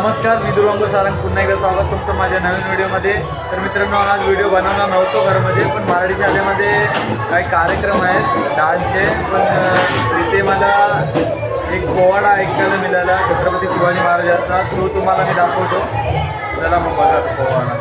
नमस्कार मी दुर्वांग सारंग. पुन्हा एकदा स्वागत तुमचं माझ्या नवीन व्हिडिओमध्ये. तर मित्रांनो आज व्हिडिओ बनवला नव्हतो घरमध्ये पण मराठी शाळेमध्ये काही कार्यक्रम आहेत डान्सचे. पण तिथे मला एक पोवाडा ऐकायला मिळाला छत्रपती शिवाजी महाराजांचा. तो तुम्हाला मी दाखवतो. त्याला मग बघा पोवाडा.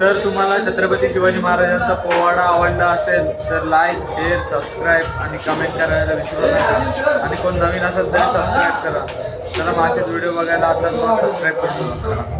तर तुम्हाला छत्रपती शिवाजी महाराजांचा पोवाडा आवडला असेल तर लाईक शेअर सबस्क्राईब आणि कमेंट करायला विसरू नका. आणि कोण नवीन असेल तरी सबस्क्राईब करा. चला माझेच व्हिडिओ बघायला आता सबस्क्राईब करून